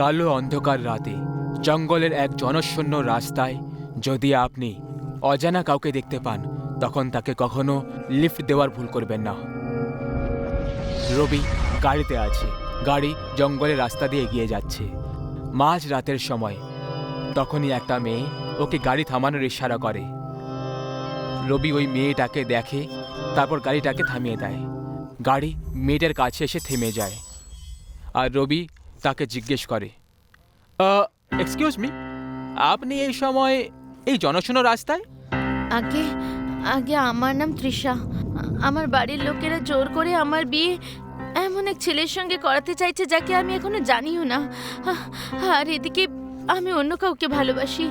কালো অন্ধকার রাতে, জঙ্গলের এক জনশূন্য রাস্তায় যদি আপনি অজানা কাউকে দেখতে পান, তখন তাকে কখনো লিফট দেওয়ার ভুল করবেন না। রবি গাড়িতে আছে। গাড়ি জঙ্গলের রাস্তা দিয়ে এগিয়ে যাচ্ছে। মাঝ রাতের সময়, তখনই একটা মেয়ে ওকে গাড়ি থামানোর ইশারা করে। রবি ওই মেয়েটাকে দেখে, তারপর গাড়িটাকে থামিয়ে দেয়। গাড়ি মেয়েটার কাছে এসে থেমে যায়। আর রবি তাকে জিজ্ঞেস করে এক্সকিউজ মি আপনি এই সময় এই জনশূন্য রাস্তায়? আগে আগে আমার নাম তৃষা। আমার বাড়ির লোকেরা জোর করে আমার বিয়ে এমন এক ছেলের সঙ্গে করাতে চাইছে যাকে আমি এখনও জানিও না। আর এদিকে আমি অন্য কাউকে ভালোবাসি,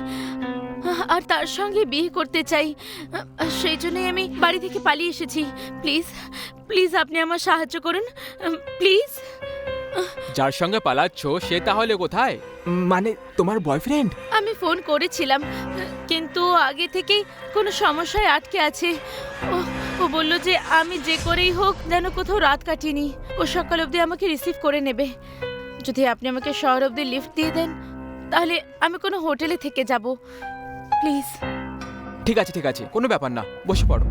আর তার সঙ্গে বিয়ে করতে চাই। সেই জন্যই আমি বাড়ি থেকে পালিয়ে এসেছি। প্লিজ প্লিজ আপনি আমার সাহায্য করুন, প্লিজ। যার সঙ্গে পালাচ্ছ সে তাহলে কোথায়? মানে তোমার বয়ফ্রেন্ড আমি ফোন করেছিলাম কিন্তু আগে থেকেই কোনো সমস্যায় আটকে আছে। ও ও বলল যে আমি যে করেই হোক যেন কোথাও রাত কাটিনি। ও সকাল অবধি আমাকে রিসিভ করে নেবে। যদি আপনি আমাকে শহর অবধি লিফট দিয়ে দেন তাহলে আমি কোনো হোটেলে থেকে যাব। প্লিজ। ঠিক আছে ঠিক আছে কোনো ব্যাপার না বসে পড়ো।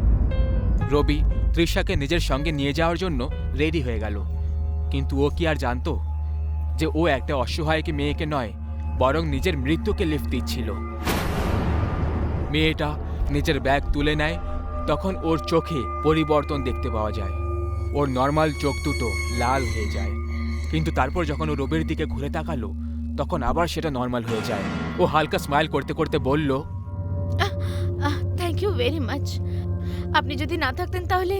রবি তৃষাকে নিজের সঙ্গে নিয়ে যাওয়ার জন্য রেডি হয়ে গেল। কিন্তু ও কি আর জানতো যে ও একটা অসহায়কে মেয়েকে নয় বরং নিজের মৃত্যুকে লিফট দিচ্ছিল। মেয়েটা নিজের ব্যাগ তুলে নেয় তখন ওর চোখে পরিবর্তন দেখতে পাওয়া যায়। ওর নর্মাল চোখ দুটো লাল হয়ে যায়। কিন্তু তারপর যখন ও রবির দিকে ঘুরে তাকালো তখন আবার সেটা নর্মাল হয়ে যায়। ও হালকা স্মাইল করতে করতে বলল থ্যাংক ইউ ভেরি মাচ আপনি যদি না থাকতেন তাহলে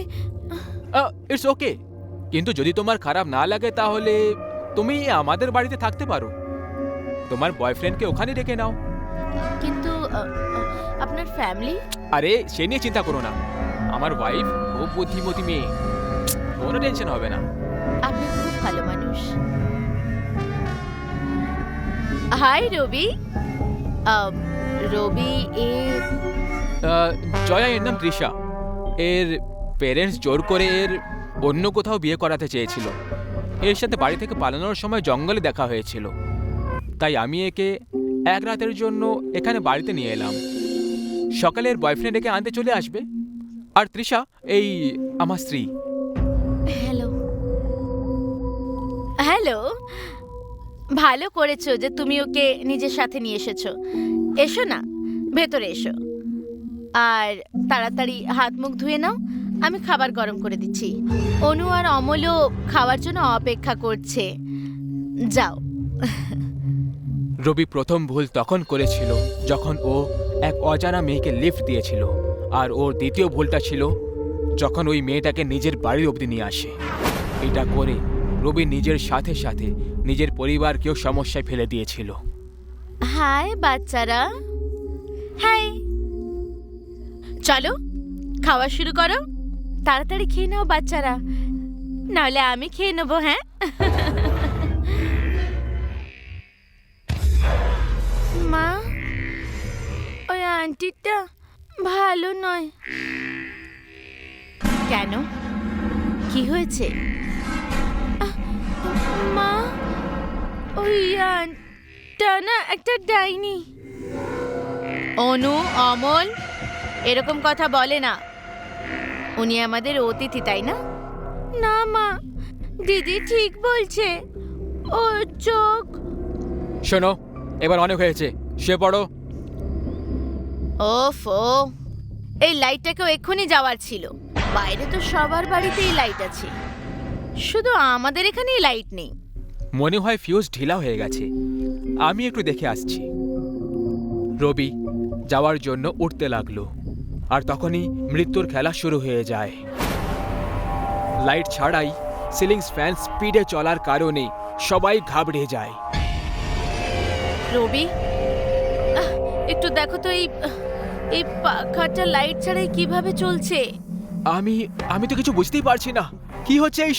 ইটস ওকে কিন্তু যদি তোমার খারাপ না লাগে তাহলে তুমি আমাদের বাড়িতে থাকতে পারো। তোমার বয়ফ্রেন্ডকে ওখানে ডেকে নাও। কিন্তু আপনার ফ্যামিলি আরে সে নিয়ে চিন্তা করো না। আমার ওয়াইফ ও বুদ্ধিমতী মেয়ে। কোনো টেনশন হবে না। আপনি খুব ভালো মানুষ। হাই রবি। রবি এ জয়া এর নাম তৃষা। এর পেরেন্টস জোর করে এর অন্য কোথাও বিয়ে করাতে চেয়েছিল। এর সাথে বাড়ি থেকে পালানোর সময় জঙ্গলে দেখা হয়েছিল। তাই আমি একে এক রাতের জন্য এখানে বাড়িতে নিয়ে এলাম। সকালে এর বয়ফ্রেন্ড একে আনতে চলে আসবে। আর তৃষা, এই আমার স্ত্রী। হ্যালো। হ্যালো। ভালো করেছ যে তুমি ওকে নিজের সাথে নিয়ে এসেছ। এসো না, ভেতরে এসো। আর তাড়াতাড়ি হাত মুখ ধুয়ে নাও। আমি খাবার গরম করে দিচ্ছি। অনু আর অমলও খাওয়ার জন্য অপেক্ষা করছে। যাও। রবি প্রথম ভুল তখন করেছিল যখন ও এক অজানা মেয়েকে লিফট দিয়েছিল আর ওর দ্বিতীয় ভুলটা ছিল যখন ওই মেয়েটাকে নিজের বাড়ির অবধি নিয়ে আসে। এটা করে রবি নিজের সাথে সাথে নিজের পরিবারকেও সমস্যায় ফেলে দিয়েছিল। হাই বাচ্চারা। হাই। চলো খাওয়া শুরু করো। তাড়াতাড়ি খেয়ে নাও, বাচ্চারা। নাহলে আমি খেয়ে নেব হ্যাঁ? মা, ওই আন্টিটা ভালো নয়। কেন? কি হয়েছে? মা, ওই আন্টটা না একটা ডাইনি। অনু, অমল, এরকম কথা বলে না। উনি আমাদের অতিথি তাই না? না মা। দিদি ঠিক বলছে। ও চোখ। শোনো এবার অনেক হয়েছে। শুয়ে পড়ো। ওফ ও। এই লাইটটাকেও এক্ষুনি যাওয়ার ছিল। বাইরে তো সবার বাড়িতেই লাইট আছে। শুধু আমাদের এখানেই লাইট নেই। মনে হয় ফিউজ ঢিলা হয়ে গেছে। আমি একটু দেখে আসছি। রবি যাওয়ার জন্য উঠতে লাগল। আর তখনই মৃত্যুর খেলা শুরু হয়ে যায়। লাইট ছাড়াই সিলিংস ফ্যান স্পিডে চলার কারণে সবাই ঘাবড়ে যায়। রবি একটু দেখো তো এই এই পাখাটা লাইট ছাড়াই কীভাবে চলছে? আমি আমি তো কিছু বুঝতেই পারছি না। কি হচ্ছে এই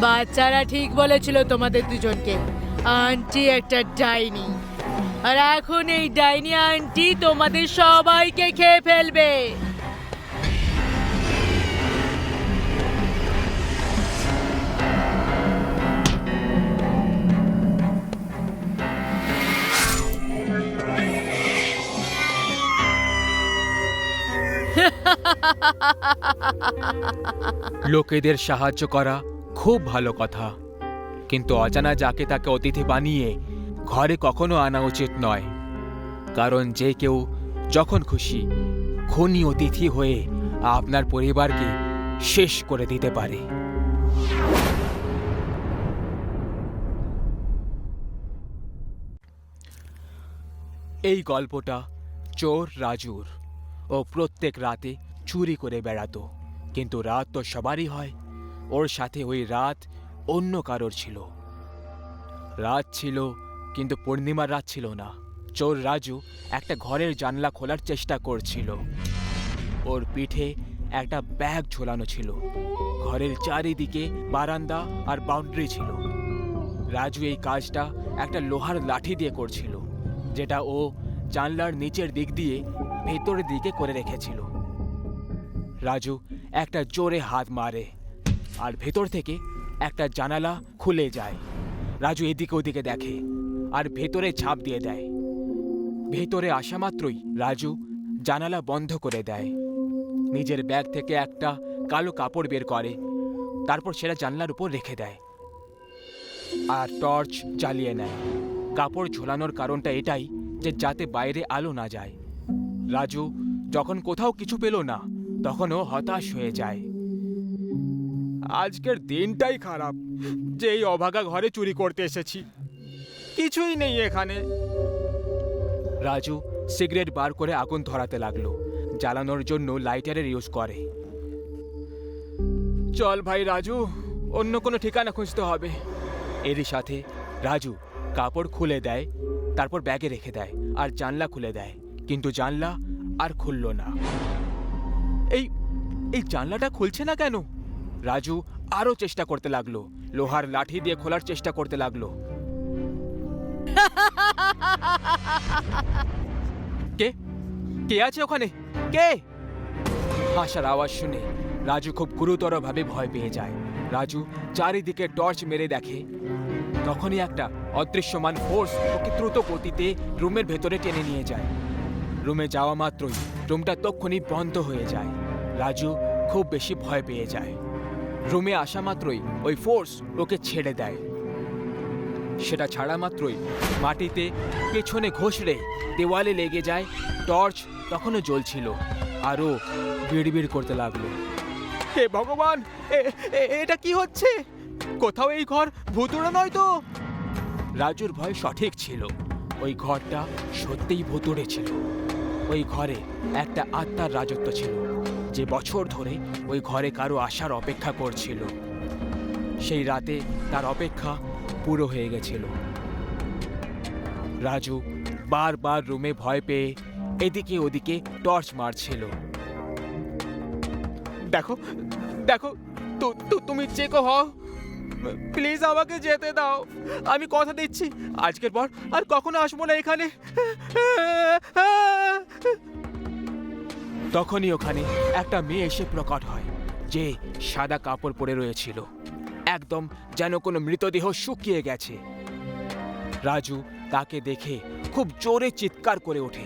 বাচ্চারা ঠিক বলেছিল তোমাদের দুজনকে। আন্টি একটা ডাইনি। আর এখন এই ডাইনি আন্টি তোমাদের সবাইকে খেয়ে ফেলবে। লোকেদের সাহায্য করা খুব ভালো কথা। কিন্তু অজানা যাকে তাকে অতিথি বানিয়ে ঘরে কখনো আনা উচিত নয়। কারণ যে কেউ যখন খুশি খুনি অতিথি হয়ে আপনার পরিবারকে শেষ করে দিতে পারে। এই গল্পটা চোর রাজুর ও প্রত্যেক রাতে চুরি করে বেড়াতো। কিন্তু রাত তো সবারই হয়। ওর সাথে ওই রাত অন্য কারোর ছিল। রাত ছিল, কিন্তু পূর্ণিমার রাত ছিল না। চোর রাজু একটা ঘরের জানলা খোলার চেষ্টা করছিল। ওর পিঠে একটা ব্যাগ ঝোলানো ছিল। ঘরের চারিদিকে বারান্দা আর বাউন্ডারি ছিল। রাজু এই কাজটা একটা লোহার লাঠি দিয়ে করছিল, যেটা ও জানলার নিচের দিক দিয়ে ভেতরের দিকে করে রেখেছিল। রাজু একটা জোরে হাত মারে। আর ভেতর থেকে একটা জানালা খুলে যায়। রাজু এদিকে ওদিকে দেখে আর ভেতরে ছাপ দিয়ে দেয়। ভেতরে আসা মাত্রই রাজু জানালা বন্ধ করে দেয়। নিজের ব্যাগ থেকে একটা কালো কাপড় বের করে, তারপর সেটা জানলার উপর রেখে দেয় আর টর্চ জ্বালিয়ে নেয়। কাপড় ঝোলানোর কারণটা এটাই যে যাতে বাইরে আলো না যায়। রাজু যখন কোথাও কিছু পেল না, তখনও হতাশ হয়ে যায়। আজকের দিনটাই খারাপ। যে এই অভাগা ঘরে চুরি করতে এসেছি। কিছুই নেই এখানে। রাজু সিগারেট বার করে আগুন ধরাতে লাগল। জ্বালানোর জন্য লাইটারের ইউজ করে। চল ভাই রাজু, অন্য কোনো ঠিকানা খুঁজতে হবে। এরই সাথে রাজু কাপড় খুলে দেয়, তারপর ব্যাগে রেখে দেয়, আর জানলা খুলে দেয়। কিন্তু জানলা আর খুলল না। এই এই জানলাটা খুলছে না কেন? রাজু আরও চেষ্টা করতে লাগল। লোহার লাঠি দিয়ে খোলার চেষ্টা করতে লাগল। কে? কে আছে ওখানে? কে? হাসার আওয়াজ শুনে রাজু খুব গুরুতরভাবে ভয় পেয়ে যায়। রাজু চারিদিকে টর্চ মেরে দেখে। তখনই একটা অদৃশ্যমান ফোর্স ওকে দ্রুত গতিতে রুমের ভেতরে টেনে নিয়ে যায়। রুমে যাওয়া মাত্রই রুমটা তক্ষুনি বন্ধ হয়ে যায়। রাজু খুব বেশি ভয় পেয়ে যায়। রুমে আসা মাত্রই ওই ফোর্স ওকে ছেড়ে দেয়। সেটা ছাড়া মাত্রই মাটিতে পেছনে ঘষড়ে দেওয়ালে লেগে যায় টর্চ তখনও জ্বলছিল আরও বিড়বিড় করতে লাগল। হে ভগবান এটা কি হচ্ছে? কোথাও এই ঘর ভুতুড়ে নয় তো? রাজুর ভয় সঠিক ছিল ওই ঘরটা সত্যিই ভুতুড়ে ছিল। ওই ঘরে একটা আত্মার রাজত্ব ছিল। যে বছর ধরে ওই ঘরে কারও আসার অপেক্ষা করছিল। সেই রাতে তার অপেক্ষা পুরো হয়ে গেছিল। রাজু বারবার রুমে ভয় পেয়ে এদিকে ওদিকে টর্চ মারছিল। দেখো দেখো তুমি চেকো হও। প্লিজ আমাকে যেতে দাও। আমি কথা দিচ্ছি। আজকের পর আর কখনো আসব না এখানে। তখনই ওখানে একটা মেয়ে এসে প্রকট হয় যে সাদা কাপড় পরে রয়েছিল। একদম যেন কোনো মৃতদেহ শুকিয়ে গেছে। রাজু তাকে দেখে খুব জোরে চিৎকার করে ওঠে।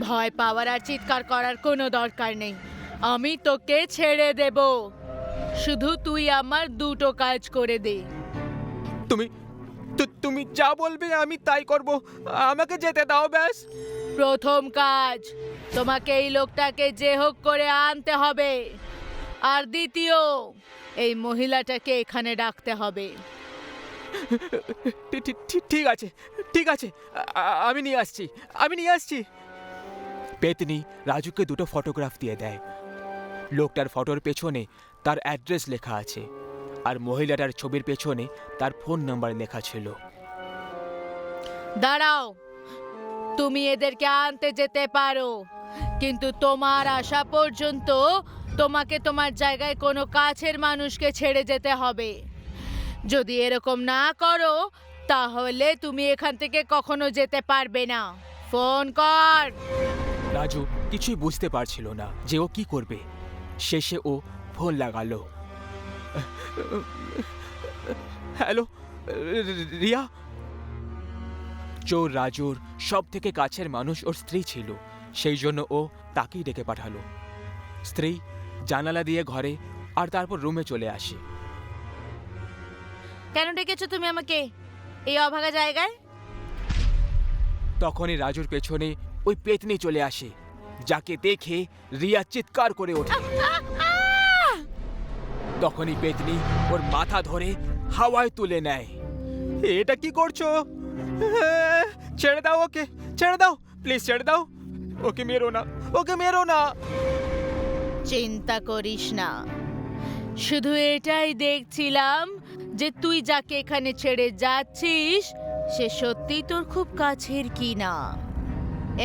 ভয় পাওয়ার আর চিৎকার করার কোনো দরকার নেই। আমি তোকে ছেড়ে দেব। শুধু তুই আমার দুটো কাজ করে দে। তুমি তু- তুমি যা বলবে আমি তাই করব। আমাকে যেতে দাও ব্যাস। প্রথম কাজ তোমাকে এই লোকটাকে যে হোক করে আনতে হবে। আর দ্বিতীয় এই মহিলাটাকে এখানে ডাকতে হবে। ঠিক আছে ঠিক আছে। আমি নিয়ে আসছি আমি নিয়ে আসছি। পেতনি রাজুকে দুটো ফটোগ্রাফ দিয়ে দেয়। লোকটার ফটোর পেছনে তার অ্যাড্রেস লেখা আছে। আর মহিলাটার ছবির পেছনে তার ফোন নাম্বার লেখা ছিল। দাঁড়াও তুমি এদেরকে আনতে যেতে পারো কিন্তু তোমার আসা পর্যন্ত তোমাকে তোমার জায়গায় কোনো কাছের মানুষকে ছেড়ে যেতে হবে। যদি এরকম না করো তাহলে তুমি এখান থেকে কখনো যেতে পারবে না। ফোন কর। রাজু কিছুই বুঝতে পারছিল না যে ও কি করবে। শেষে ও ফোন লাগালো। হ্যালো রিয়া চোর রাজুর সব থেকে কাছের মানুষ ওর স্ত্রী ছিল। সেই জন্য ও তাকেই ডেকে পাঠালো। স্ত্রী জানালা দিয়ে ঘরে আর তারপর রুমে চলে আসে। কেন ডেকেছো তুমি আমাকে? এই অভাগা জায়গায়? তখনই রাজুর পেছনে ওই পেতনি চলে আসে যাকে দেখে রিয়া চিৎকার করে ওঠে। তখনই পেতনি ওর মাথা ধরে হাওয়ায় তুলে নেয়। এটা কি করছ? হ্যাঁ, ছেড়ে দাও ওকে ছেড়ে দাও প্লিজ ছেড়ে দাও। ওকে মেরো না ওকে মেরো না। চিন্তা করিস না। শুধু এটাই দেখছিলাম যে তুই যাকে এখানে ছেড়ে যাচ্ছিস সে সত্যি তোর খুব কাছের কি না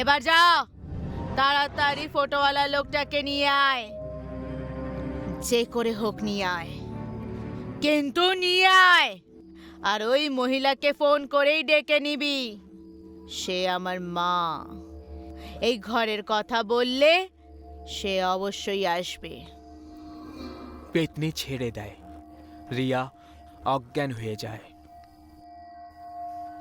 এবার যা তাড়াতাড়ি ফটোওয়ালা লোকটাকে নিয়ে আয়। যে করে হোক নিয়ে আয়। কিন্তু নিয়ে আয়। আর ওই মহিলাকে ফোন করেই ডেকে নিবি। সে আমার মা। এই ঘরের কথা বললে সে অবশ্যই আসবে। পেতনি ছেড়ে দেয়। রিয়া অজ্ঞান হয়ে যায়।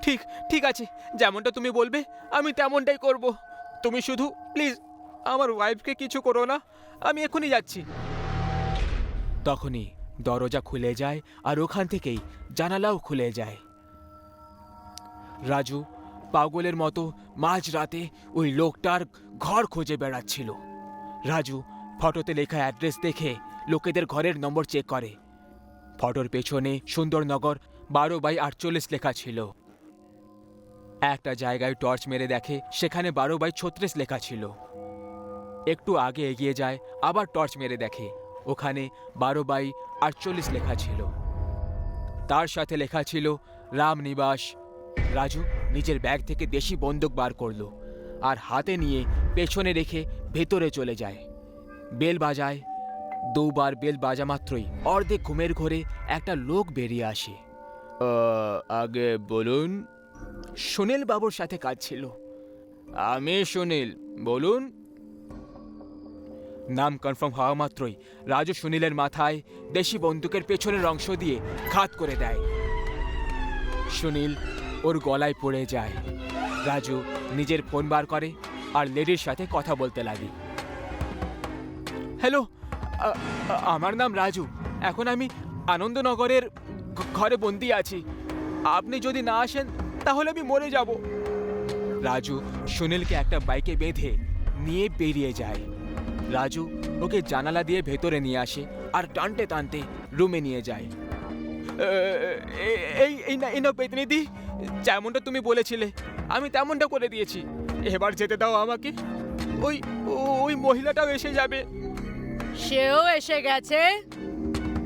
ঠিক ঠিক আছে, যেমনটা তুমি বলবে, আমি তেমনটাই করব। তুমি শুধু, প্লিজ, আমার ওয়াইফকে কিছু করো না। আমি এখনই যাচ্ছি। তখনই দরজা খুলে যায় আর ওখান থেকেই জানালাও খুলে যায়। রাজু পাগলের মতো মাঝ রাতে ওই লোকটার ঘর খুঁজে বেড়াচ্ছিল। রাজু ফটোতে লেখা অ্যাড্রেস দেখে লোকেদের ঘরের নম্বর চেক করে। ফটোর পেছনে সুন্দরনগর বারো বাই আটচল্লিশ লেখা ছিল। একটা জায়গায় টর্চ মেরে দেখে সেখানে বারো বাই ছত্রিশ লেখা ছিল। একটু আগে এগিয়ে যায়, আবার টর্চ মেরে দেখে। ওখানে বারো বাই আটচল্লিশ লেখা ছিল। তার সাথে লেখা ছিল রামনিবাস রাজু নিজের ব্যাগ থেকে দেশি বন্দুক বার করল আর হাতে নিয়ে পেছনে রেখে ভেতরে চলে যায়। বেল বাজায়। দুবার বেল বাজা মাত্রই অর্ধেক ঘুমের ঘরে একটা লোক বেরিয়ে আসে। আগে বলুন। সুনীল বাবুর সাথে কাজ ছিল। আমি সুনীল বলুন। নাম কনফার্ম হওয়া মাত্রই রাজু সুনীলের মাথায় দেশি বন্দুকের পেছনের অংশ দিয়ে খাত করে দেয়। সুনীল ওর গলায় পড়ে যায়। রাজু নিজের ফোন বার করে আর লেডির সাথে কথা বলতে লাগে। হ্যালো আমার নাম রাজু। এখন আমি আনন্দনগরের ঘরে বন্দি আছি। আপনি যদি না আসেন, তাহলে আমি মরে যাব। রাজু সুনীলকে একটা বাইকে বেঁধে নিয়ে বেরিয়ে যায়। রাজু ওকে জানালা দিয়ে ভেতরে নিয়ে আসে আর টানতে টানতে রুমে নিয়ে যায়। এই এই না এই না পেতনিদি যেমনটা তুমি বলেছিলে আমি তেমনটা করে দিয়েছি। এবার যেতে দাও আমাকে। ওই ওই মহিলাটাও এসে যাবে। সেও এসে গেছে।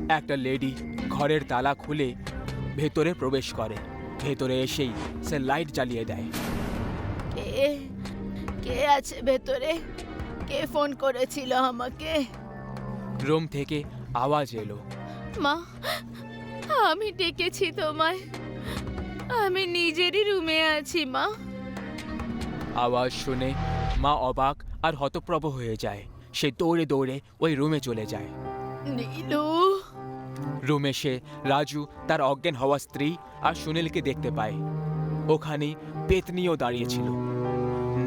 একটা লেডি ঘরের তালা খুলে ভেতরে প্রবেশ করে। ভেতরে এসেই সে লাইট জ্বালিয়ে দেয়। কে কে আছে ভেতরে? কে ফোন করেছিল আমাকে। রুম থেকে আওয়াজ এলো। মা আমি ডেকেছি তোমায়। আমি নিজেরই রুমে আছি মা। আওয়াজ শুনে মা অবাক আর হতপ্রভ হয়ে যায়। সে দৌড়ে দৌড়ে ওই রুমে চলে যায়। নীলু। রুমে সে রাজু তার অজ্ঞান হওয়া স্ত্রী আর সুনীলকে দেখতে পায়। ওখানে পেতনিও দাঁড়িয়েছিল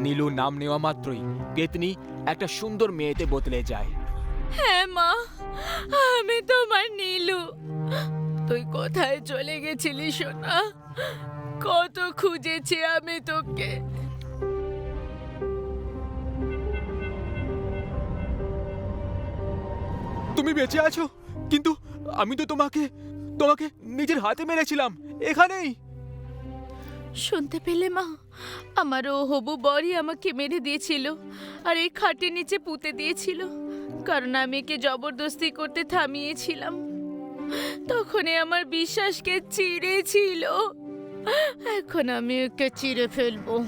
নীলু নাম নেওয়া মাত্রই পেতনি একটা সুন্দর মেয়েতে বদলে যায়। হ্যাঁ মা আমি তোমার নীলু। তুই কোথায় চলে গেছিলি সোনা? কত খুঁজেছি আমি তোকে। তুমি বেঁচে আছো কিন্তু আমি তো তোমাকে তোমাকে নিজের হাতে মেরেছিলাম এখানেই। শুনতে পেলে মা। আমার ও হবু বরই আমাকে মেরে দিয়েছিল আর এই খাটের নিচে পুঁতে দিয়েছিল। কারণ আমি একে জবরদস্তি করতে থামিয়েছিলাম। তখনই আমার বিশ্বাসকে চিড়েছিল এখন আমি ওকে চিড়ে ফেলব।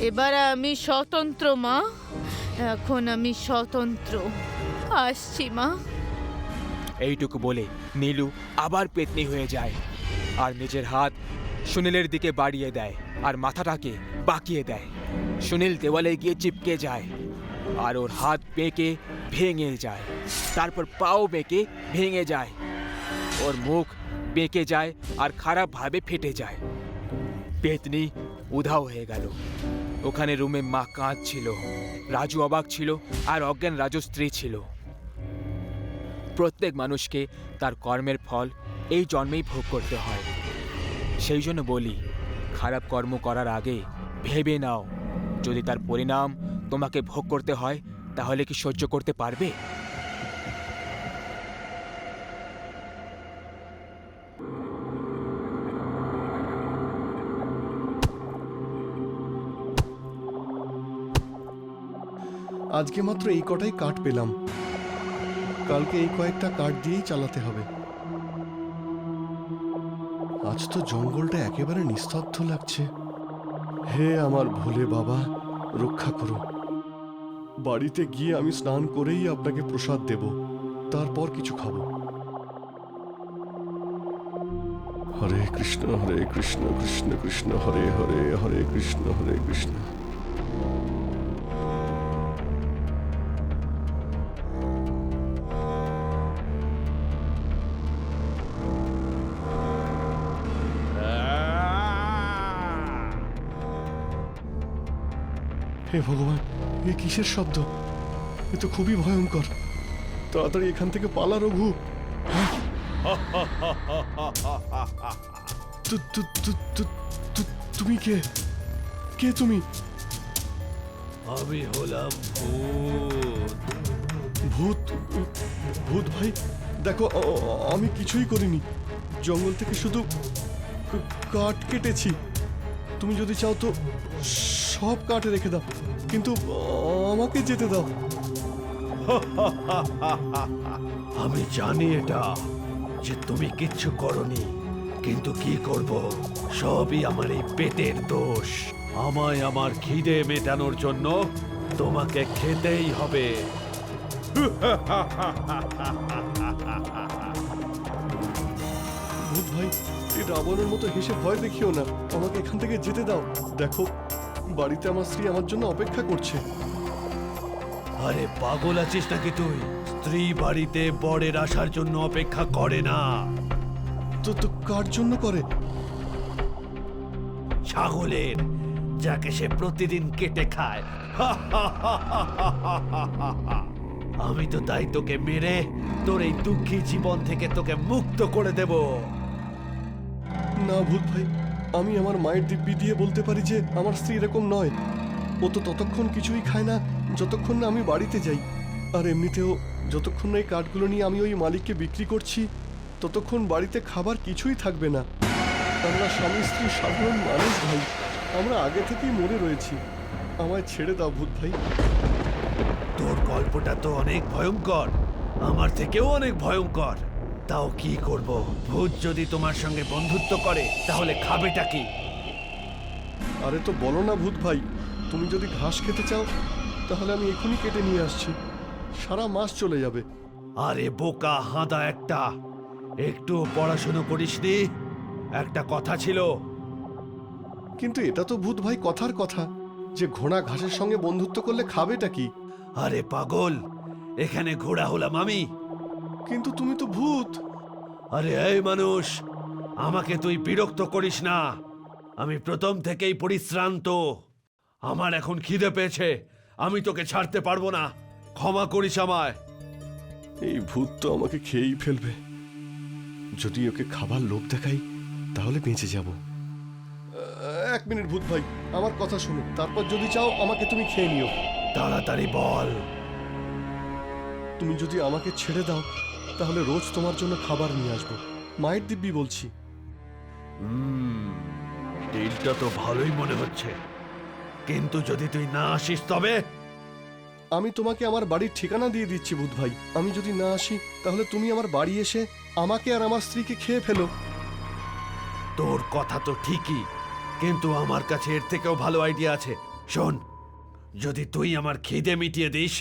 এবার আমি স্বতন্ত্র, মা। এখন আমি স্বতন্ত্র। আসছি, মা। এইটুকু বলে নীলু আবার পেতনি হয়ে যায়। আর নিজের হাত সুনীলের দিকে বাড়িয়ে দেয় আর মাথাটাকে বাঁকিয়ে দেয়। সুনীল দেওয়ালে গিয়ে চিপকে যায় আর ওর হাত বেঁকে ভেঙে যায়। তারপর পাও বেঁকে ভেঙে যায়। ওর মুখ বেঁকে যায় আর খারাপভাবে ফেটে যায়। পেতনি উধাও হয়ে গেল। ওখানে রুমে মা কাঁদছিল, রাজু অবাক ছিল আর অজ্ঞান রাজু স্ত্রী ছিল। প্রত্যেক মানুষকে তার কর্মের ফল এই জন্মেই ভোগ করতে হয়। সেই জন্য বলি, খারাপ কর্ম করার আগে ভেবে নাও। যদি তার পরিণাম তোমাকে ভোগ করতে হয়, তাহলে কি সহ্য করতে পারবে? আজকে মাত্র এই কটাই কাঠ পেলাম। কালকে এই কয়েকটা কাঠ দিয়েই চালাতে হবে। আজ তো জঙ্গলটা একেবারে নিস্তব্ধ লাগছে। হে আমার ভোলে বাবা, রক্ষা করো। বাড়িতে গিয়ে আমি স্নান করেই আপনাকে প্রসাদ দেব, তারপর কিছু খাব। হরে কৃষ্ণ হরে কৃষ্ণ কৃষ্ণ কৃষ্ণ, হরে হরে হরে কৃষ্ণ হরে কৃষ্ণ। হে ভগবান এ কিসের শব্দ? এ তো খুবই ভয়ঙ্কর। তাড়াতাড়ি এখান থেকে পালা রঘু। তুমি কে? কে তুমি? আমি হলাম ভূত। ভূত ভূত ভাই দেখো আমি কিছুই করিনি। জঙ্গল থেকে শুধু কাঠ কেটেছি। তুমি যদি চাও তো সব কাঠ রেখে দাও। কিন্তু আমাকে যেতে দাও। আমি জানি এটা যে তুমি কিচ্ছু করনি কিন্তু কি করব? সবই আমার এই পেটের দোষ। আমায় আমার খিদে মেটানোর জন্য তোমাকে খেতেই হবে। ভূত ভাই এই রাবণের মতো হেসে ভয় দেখিও না। আমাকে এখান থেকে যেতে দাও। দেখো। বাড়িতে আমার স্ত্রী আমার জন্য অপেক্ষা করছে। আরে পাগল আছিস নাকি তুই? স্ত্রী বাড়িতে বরের আসার জন্য অপেক্ষা করে না। তো তো কার জন্য করে? ছাগলের যাকে সে প্রতিদিন কেটে খায়। আমি তো তাই তোকে মেরে তোর এই দুঃখী জীবন থেকে তোকে মুক্ত করে দেব। না ভূত ভাই। আমি আমার মায়ের দিব্যি দিয়ে বলতে পারি যে আমার স্ত্রী এরকম নয়। ও তো ততক্ষণ কিছুই খায় না, যতক্ষণ না আমি বাড়িতে যাই। আর এমনিতেও যতক্ষণ না এই কাঠগুলো নিয়ে আমি ওই মালিককে বিক্রি করছি, ততক্ষণ বাড়িতে খাবার কিছুই থাকবে না। আমরা স্বামী স্ত্রী সাধারণ মানুষ ভাই, আমরা আগে থেকেই মরে রয়েছি। আমায় ছেড়ে দাও ভূত ভাই। তোর গল্পটা তো অনেক ভয়ঙ্কর। আমার থেকেও অনেক ভয়ঙ্কর। তাও কি করব? ভূত যদি তোমার সঙ্গে বন্ধুত্ব করে তাহলে খাবেটা কি? আরে তো বলো না ভূত ভাই তুমি যদি ঘাস খেতে চাও তাহলে আমি এখনই কেটে নিয়ে আসছি। সারা মাস চলে যাবে। আরে বোকা হাঁদা একটা। একটু পড়াশুনো করিসনি একটা কথা ছিল। কিন্তু এটা তো ভূত ভাই কথার কথা। যে ঘোড়া ঘাসের সঙ্গে বন্ধুত্ব করলে খাবেটা কি? আরে পাগল এখানে ঘোড়া হলাম আমি। কিন্তু তুমি তো ভূত। আরে এই মানুষ আমাকে তুই বিরক্ত করিস না। আমি প্রথম থেকেই পরিশ্রান্ত। আমার এখন খিদে পেয়েছে আমি তোকে ছাড়তে পারব না। ক্ষমা করিস আমায়। এই ভূত তো আমাকে খেয়েই ফেলবে। যদি ওকে খাবার লোভ দেখাই তাহলে বেঁচে যাব। এক মিনিট ভূত ভাই আমার কথা শোনো তারপর যদি চাও আমাকে তুমি খেয়ে নিও। তাড়াতাড়ি বল। তুমি যদি আমাকে ছেড়ে দাও তাহলে রোজ তোমার জন্য খাবার নিয়ে আসব। মায়ের দিব্যি বলছি। ডিলটা তো ভালোই মনে হচ্ছে। কিন্তু যদি তুই না আসিস তবে? আমি তোমাকে আমার বাড়ির ঠিকানা দিয়ে দিচ্ছি ভূত ভাই। আমি যদি না আসি তাহলে তুমি আমার বাড়ি এসে আমাকে আর আমার স্ত্রীকে খেয়ে ফেলো। তোর কথা তো ঠিকই কিন্তু আমার কাছে এর থেকেও ভালো আইডিয়া আছে। শোন যদি তুই আমার খিদে মিটিয়ে দিস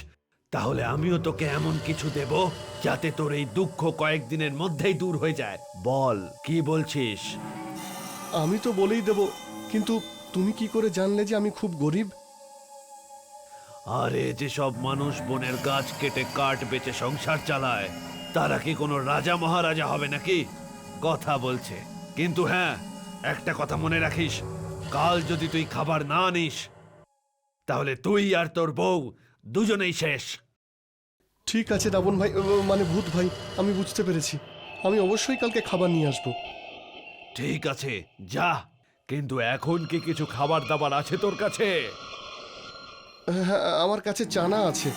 তাহলে আমিও তোকে এমন কিছু দেব যাতে তোর এই দুঃখ কয়েকদিনের মধ্যেই দূর হয়ে যায়। বল কি বলছিস? আমি তো বলেই দেব কিন্তু তুমি কি করে জানলে যে আমি খুব গরিব? আরে যেসব মানুষ বনের গাছ কেটে কাঠ বেচে সংসার চালায় তারা কি কোনো রাজা মহারাজা হবে নাকি? কথা বলছে। কিন্তু হ্যাঁ একটা কথা মনে রাখিস কাল যদি তুই খাবার না নিস তাহলে তুই আর তোর বউ দুজনেই শেষ। ঠিক আছে রাবণ ভাই ও, মানে ভূত ভাই আমি বুঝতে পেরেছি। আমি অবশ্যই কালকে খাবার নিয়ে আসব। ঠিক আছে যা। কিন্তু এখন কি কিছু খাবার দাবার আছে তোর কাছে? হ্যাঁ আমার কাছে চানা আছে।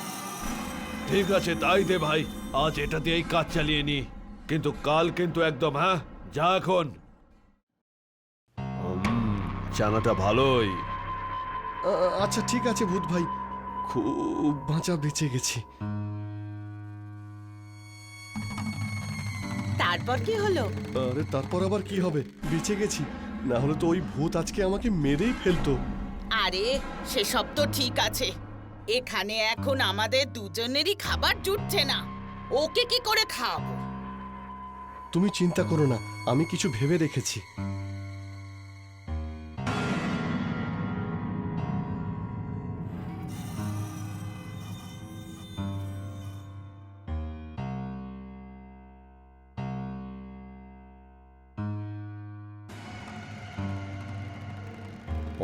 ঠিক আছে তাই দে ভাই। আজ এটা দিয়েই কাজ চালিয়ে নি। কিন্তু কাল কিন্তু একদম হ্যাঁ? যা এখন। উম, চানাটা ভালোই। আ- আচ্ছা ঠিক আছে ভূত ভাই। খুব বাঁচা বেঁচে গেছি। তারপর কি হলো? আরে তারপর আবার কি হবে? বেঁচে গেছি। না হলে তো ওই ভূত আজকে আমাকে মেরেই ফেলতো। আরে সেসব তো ঠিক আছে। এখানে এখন আমাদের দুজনেরই খাবার জুটছে না। ওকে কি করে খাওয়াবো? তুমি চিন্তা করো না আমি কিছু ভেবে রেখেছি।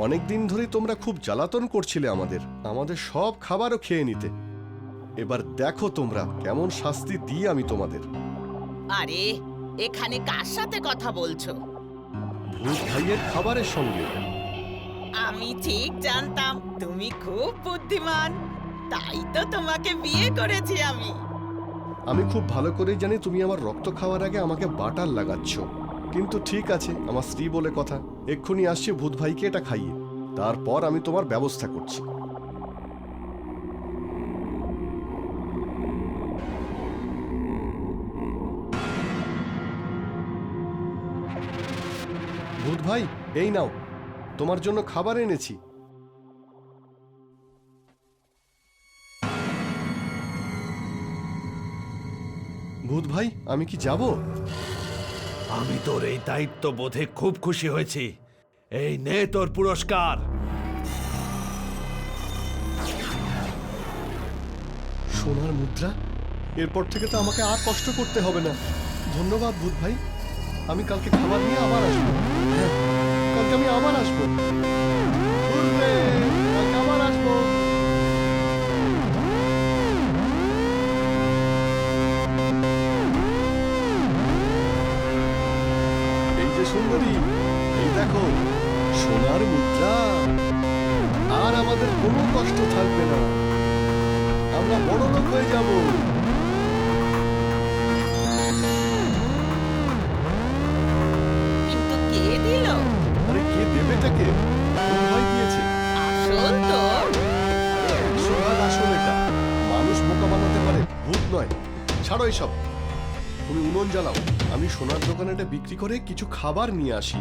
অনেক দিন ধরেই তোমরা খুব জ্বালাতন করছিলে আমাদের আমাদের সব খাবারও খেয়ে নিতে। এবার দেখো তোমরা কেমন শাস্তি দিই আমি তোমাদের। আরে এখানে কার সাথে কথা বলছো? ভূত ভাইয়ের খাবারের সঙ্গে। আমি ঠিক জানতাম তুমি খুব বুদ্ধিমান। তাই তো তোমাকে বিয়ে করেছি আমি। আমি খুব ভালো করেই জানি তুমি আমার রক্ত খাওয়ার আগে আমাকে বাটার লাগাচ্ছ। কিন্তু ঠিক আছে, আমার স্ত্রী বলে কথা। এক্ষুনি আসছে, ভূত ভাইকে এটা খাইয়ে। তারপর আমি তোমার ব্যবস্থা করছি। ভূত ভাই, এই নাও। তোমার জন্য খাবার এনেছি। ভূত ভাই, আমি কি যাব? আমি তোর এই দায়িত্ব বোধে খুব খুশি হয়েছি। এই নে তোর পুরস্কার। সোনার মুদ্রা? এরপর থেকে তো আমাকে আর কষ্ট করতে হবে না। ধন্যবাদ বুধ ভাই। আমি কালকে খাবার নিয়ে আবার আসব। হ্যাঁ কালকে আমি আবার আসব। সোনার মুদ্রা? আর আমাদের কোনো কষ্ট থাকবে না। আমরা বড় লোক হয়ে যাব। কিন্তু কে দিল? আরে কে দেবেটাকে ভূত ভাই দিয়েছে? আসল তো। একশো আসল এটা। মানুষ বোকা বানাতে পারে ভূত নয়। ছাড়ো এসব। তুমি উনুন জ্বালাও। আমি সোনার দোকানে এটা বিক্রি করে কিছু খাবার নিয়ে আসি।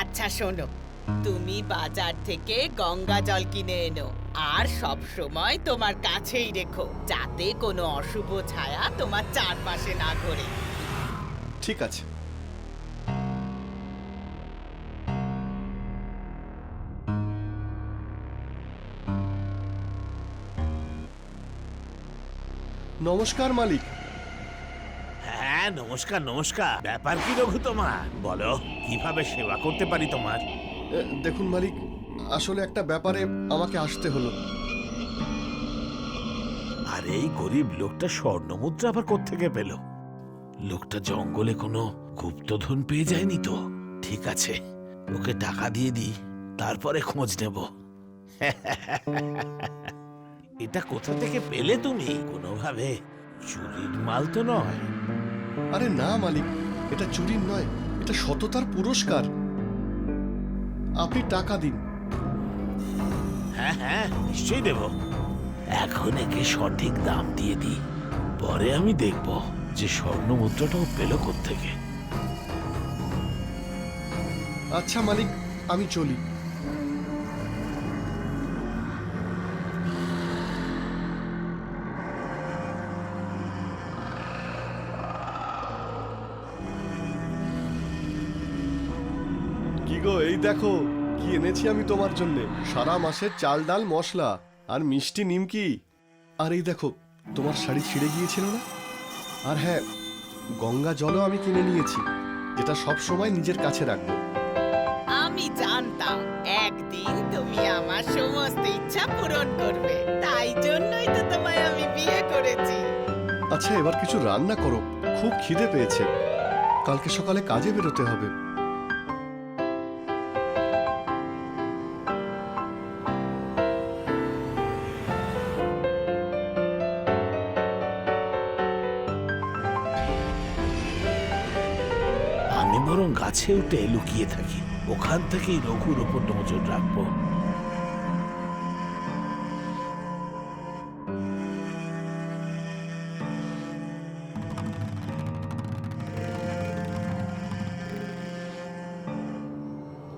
আচ্ছা শোনো। তুমি বাজার থেকে গঙ্গা জল কিনে এনো আর সব সময় তোমার কাছেই রেখো যাতে কোনো অশুভ ছায়া তোমার চারপাশে না ঘোরে। ঠিক আছে। নমস্কার মালিক। হ্যাঁ নমস্কার নমস্কার। ব্যাপার কি রঘু তোমার? বলো কীভাবে সেবা করতে পারি তোমার? দেখুন মালিক আসলে একটা ব্যাপারে আমাকে আসতে হলো। আর এই গরিব লোকটা স্বর্ণমুদ্রা আবার কোত্থেকে পেল? লোকটা জঙ্গলে কোনো গুপ্তধন পেয়ে যায়নি তো? ঠিক আছে ওকে টাকা দিয়ে দিই তারপরে খোঁজ নেব। এটা কোথা থেকে পেলে তুমি? কোনোভাবে চুরির মাল তো নয়। আরে না মালিক এটা চুরির নয় এটা সততার পুরস্কার। আপনি টাকা দিন। হ্যাঁ হ্যাঁ নিশ্চয়ই দেব। এখন একে সঠিক দাম দিয়ে দিই। পরে আমি দেখব যে স্বর্ণ মুদ্রাটাও পেল থেকে আচ্ছা মালিক আমি চলি। দেখো কি এনেছি আমি তোমার জন্য। সারা মাসের চাল ডাল মশলা আর মিষ্টি নিমকি আর এই দেখো তোমার শাড়ি ছিঁড়ে গিয়েছিল না? আর হ্যাঁ গঙ্গা জলও আমি কিনে নিয়েছি যেটা সব সময় নিজের কাছে রাখব। আমি জানতাম একদিন তুমি আমার সমস্ত ইচ্ছা পূরণ করবে। তাই জন্যই তো তোমায় আমি বিয়ে করেছি। আচ্ছা এবার কিছু রান্না করো খুব খিদে পেয়েছে। কালকে সকালে কাজে বেরোতে হবে। উঠে লুকিয়ে থাকি। ওখান থেকেই রঘুর ওপর নজর রাখব।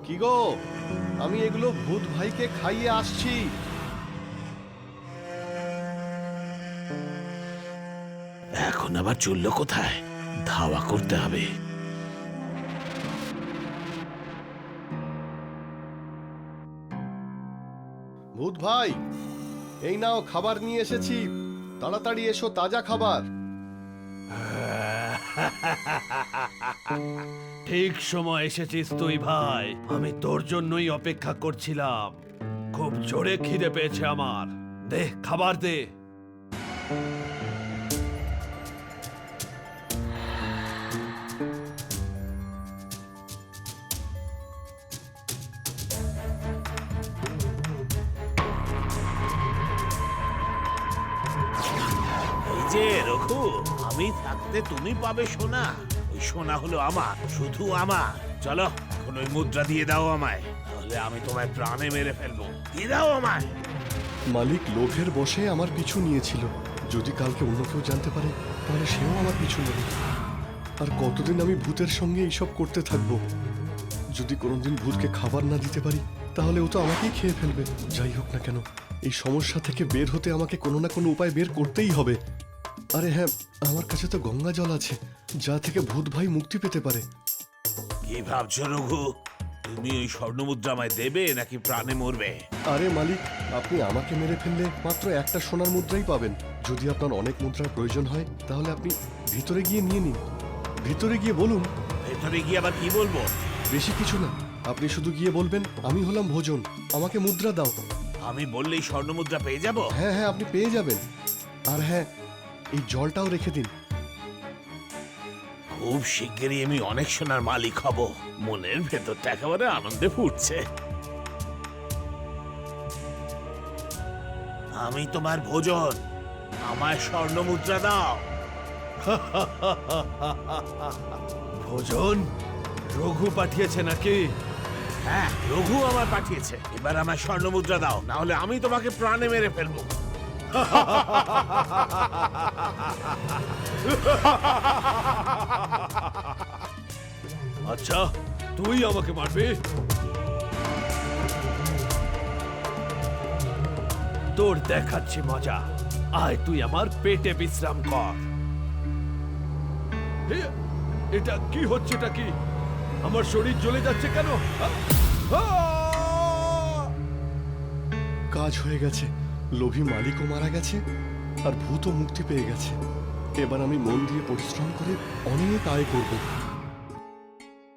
কি গো? আমি এগুলো ভূত ভাইকে খাইয়ে আসছি। এখন আবার চলল কোথায়? ধাওয়া করতে হবে। ভূত ভাই, এই নাও খাবার নিয়ে এসেছি। তাড়াতাড়ি এসো, তাজা খাবার। ঠিক সময় এসেছিস তুই ভাই। আমি তোর জন্যই অপেক্ষা করছিলাম। খুব জোরে খিদে পেয়েছে আমার। দে, খাবার দে। থাকতে তুমি পাবে সোনা। ওই সোনা হলো আমার, শুধু আমার। চলো, এখন ওই মুদ্রা দিয়ে দাও আমায়। তাহলে আমি তোমায় প্রাণে মেরে ফেলব। দিয়ে দাও আমায়। মালিক লোভের বসে আমার পিছু নিয়েছিল। যদি কালকে অন্য কেউ জানতে পারে, তাহলে সেও আমার পিছু নেবে। আর কতদিন আমি ভূতের সঙ্গে এইসব করতে থাকব? যদি কোনোদিন ভূতকে খাবার না দিতে পারি, তাহলে ও তো আমাকেই খেয়ে ফেলবে। যাই হোক না কেন, এই সমস্যা থেকে বের হতে আমাকে কোনো না কোনো উপায় বের করতেই হবে। আরে হ্যাঁ আমার কাছে তো গঙ্গা জল আছে যা থেকে ভূত ভাই মুক্তি পেতে পারে। কি ভাবছ রঘু? তুমি ওই স্বর্ণ মুদ্রা আমায় দেবে নাকি প্রাণে মরবে? আরে মালিক আপনি আমাকে মেরে ফেললে মাত্র একটা সোনার মুদ্রাই পাবেন। যদি আপনার অনেক মুদ্রার প্রয়োজন হয় তাহলে আপনি ভিতরে গিয়ে নিয়ে নিন। ভিতরে গিয়ে বলুন। ভেতরে গিয়ে আবার কি বলব? বেশি কিছু না আপনি শুধু গিয়ে বলবেন আমি হলাম ভোজন আমাকে মুদ্রা দাও। আমি বললেই স্বর্ণ মুদ্রা পেয়ে যাব? হ্যাঁ হ্যাঁ আপনি পেয়ে যাবেন। আর হ্যাঁ এই জলটাও রেখে দিন। খুব শিগগিরই আমি অনেক সোনার মালিক হব। মনের ভেতরটা একেবারে আনন্দে ফুটছে। আমি তোমার ভোজন। আমায় স্বর্ণ মুদ্রা দাও। ভোজন? রঘু পাঠিয়েছে নাকি? হ্যাঁ রঘু আমার পাঠিয়েছে। এবার আমায় স্বর্ণ মুদ্রা দাও না হলে আমি তোমাকে প্রাণে মেরে ফেলব। আচ্ছা তুই আমাকে মারবি? তোর দেখাচ্ছি মজা। আয়, তুই আমার পেটে বিশ্রাম কর। এটা কি হচ্ছে, এটা কি? আমার শরীর জ্বলে যাচ্ছে কেন? আ! আ! কাজ হয়ে গেছে। লোভী মালিকও মারা গেছে আর ভূত মুক্তি পেয়ে গেছে। এবার আমি মন দিয়ে পরিশ্রম করে অনেক আয় করব।